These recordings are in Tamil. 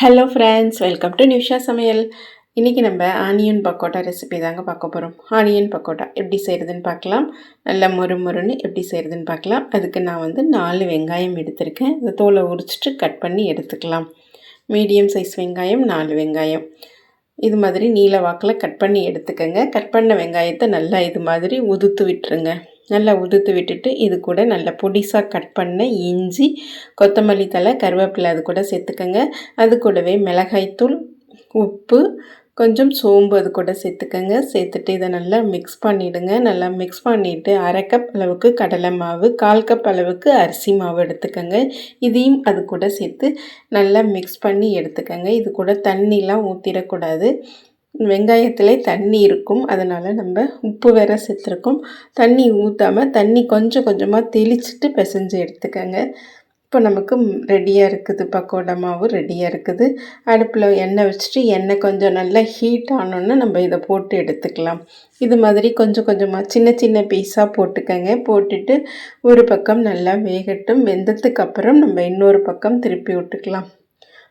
Hello friends welcome to Nisha சமையல் இன்றைக்கி நம்ம ஆனியன் பக்கோட்டா ரெசிபி தாங்க பார்க்க போகிறோம் ஆனியன் பக்கோட்டா எப்படி செய்கிறதுன்னு பார்க்கலாம். நல்லா மொறு மொறுன்னு எப்படி செய்கிறதுன்னு பார்க்கலாம். அதுக்கு நான் வந்து நாலு வெங்காயம் எடுத்திருக்கேன். இந்த தோலை உரிச்சிட்டு கட் பண்ணி எடுத்துக்கலாம். மீடியம் சைஸ் வெங்காயம் நாலு வெங்காயம். இது மாதிரி நீல வாக்கில் கட் பண்ணி எடுத்துக்கோங்க. கட் பண்ண வெங்காயத்தை நல்லா இது மாதிரி உதுத்து விட்டுருங்க. நல்லா உதுத்து விட்டுட்டு இது கூட நல்லா பொடிசாக கட் பண்ண இஞ்சி கொத்தமல்லி தலை கருவேப்பிலை அது கூட சேர்த்துக்கோங்க. அது கூடவே மிளகாய்த்தூள் உப்பு கொஞ்சம் சோம்பு அது கூட சேர்த்துக்கோங்க. சேர்த்துட்டு இதை நல்லா மிக்ஸ் பண்ணிவிடுங்க நல்லா மிக்ஸ் பண்ணிவிட்டு அரை கப் அளவுக்கு கடலை மாவு கால் கப் அளவுக்கு அரிசி மாவு எடுத்துக்கோங்க. இதையும் அது கூட சேர்த்து நல்லா மிக்ஸ் பண்ணி எடுத்துக்கோங்க. இது கூட தண்ணிலாம் ஊற்றிடக்கூடாது வெங்காயத்தில் தண்ணி இருக்கும். அதனால் நம்ம உப்பு வேற சேர்த்துருக்கோம். தண்ணி ஊற்றாமல் தண்ணி கொஞ்சம் கொஞ்சமாக தெளிச்சிட்டு பிசைஞ்சு எடுத்துக்கோங்க. இப்போ நமக்கு ரெடியாக இருக்குது. பக்கோடா மாவு ரெடியாக இருக்குது. அடுப்பில் எண்ணெய் வச்சுட்டு எண்ணெய் கொஞ்சம் நல்லா ஹீட் ஆனோன்னு நம்ம இதை போட்டு எடுத்துக்கலாம். இது மாதிரி கொஞ்சம் கொஞ்சமாக சின்ன சின்ன பீஸாக போட்டுக்கோங்க. போட்டுட்டு ஒரு பக்கம் நல்லா வேகட்டும். வெந்ததுக்கு அப்புறம் நம்ம இன்னொரு பக்கம் திருப்பி விட்டுக்கலாம்.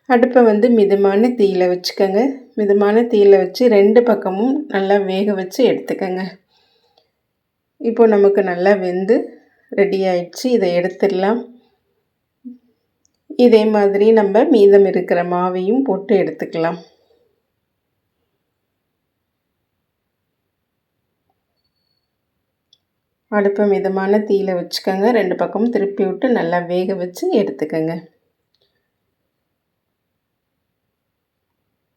அடுப்பை வந்து மிதமான தீயில் வச்சுக்கோங்க. மிதமான தீயில் வச்சு ரெண்டு பக்கமும் நல்லா வேக வச்சு எடுத்துக்கோங்க. இப்போது நமக்கு நல்லா வெந்து ரெடி ஆயிடுச்சு இதை எடுத்துடலாம். இதே மாதிரி நம்ம மீதம் இருக்கிற மாவையும் போட்டு எடுத்துக்கலாம். அடுப்பை மிதமான தீயில் வச்சுக்கோங்க. ரெண்டு பக்கமும் திருப்பி விட்டு நல்லா வேக வச்சு எடுத்துக்கோங்க.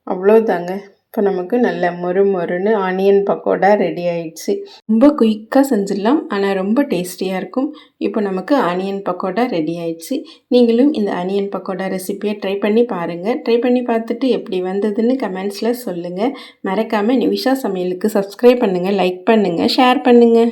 அவ்வளோதாங்க இப்போ நமக்கு நல்ல மொறு மொறுன்னு ஆனியன் பக்கோடா ரெடி ஆயிடுச்சு. ரொம்ப குயிக்காக செஞ்சிடலாம். ஆனால் ரொம்ப டேஸ்டியாக இருக்கும். இப்போ நமக்கு ஆனியன் பக்கோடா ரெடி ஆயிடுச்சு. நீங்களும் இந்த ஆனியன் பக்கோடா ரெசிப்பியை ட்ரை பண்ணி பாருங்கள் ட்ரை பண்ணி பார்த்துட்டு எப்படி வந்ததுன்னு கமெண்ட்ஸில் சொல்லுங்கள் மறக்காமல் நிமிஷா சமையலுக்கு சப்ஸ்கிரைப் பண்ணுங்கள் லைக் பண்ணுங்கள் ஷேர் பண்ணுங்கள்